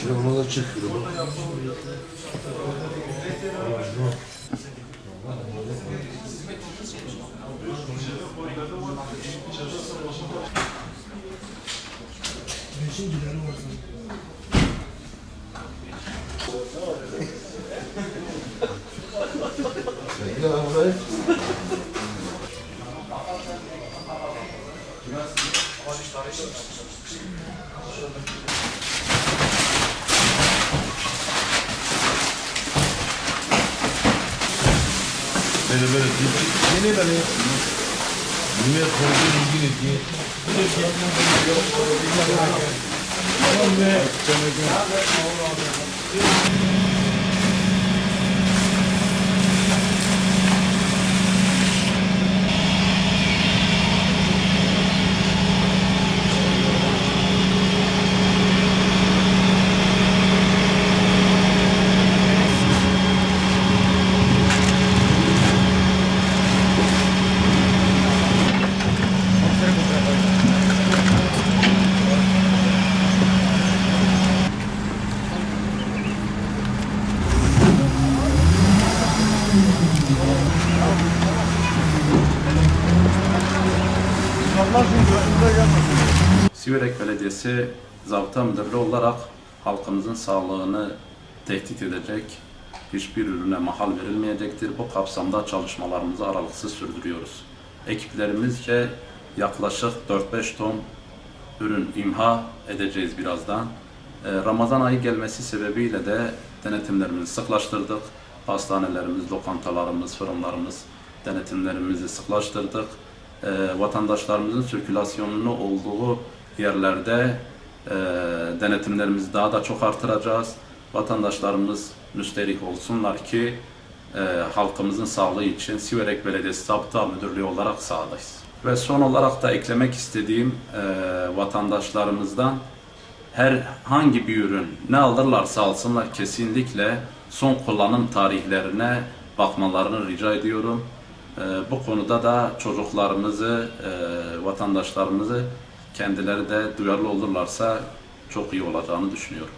Şimdi ona da çıkıyor. Beşin gideri olsun. Burayı böyle böyle yine böyle Dünya konuyla ilgili diye Siverek Belediyesi Zabıta Müdürlüğü olarak halkımızın sağlığını tehdit edecek hiçbir ürüne mahal verilmeyecektir. Bu kapsamda çalışmalarımızı aralıksız sürdürüyoruz. Ekiplerimizce yaklaşık 4-5 ton ürün imha edeceğiz birazdan. Ee, Ramazan ayı gelmesi sebebiyle de denetimlerimizi sıklaştırdık. Pastanelerimiz, lokantalarımız, fırınlarımız denetimlerimizi sıklaştırdık. Ee, vatandaşlarımızın sirkülasyonunu olduğu yerlerde e, denetimlerimizi daha da çok artıracağız. Vatandaşlarımız müsterih olsunlar ki e, halkımızın sağlığı için Siverek Belediyesi Zabıta Müdürlüğü olarak sahadayız. Ve son olarak da eklemek istediğim e, vatandaşlarımızdan herhangi bir ürün ne alırlarsa alsınlar kesinlikle son kullanım tarihlerine bakmalarını rica ediyorum. E, bu konuda da çocuklarımızı, e, vatandaşlarımızı kendileri de duyarlı olurlarsa çok iyi olacağını düşünüyorum.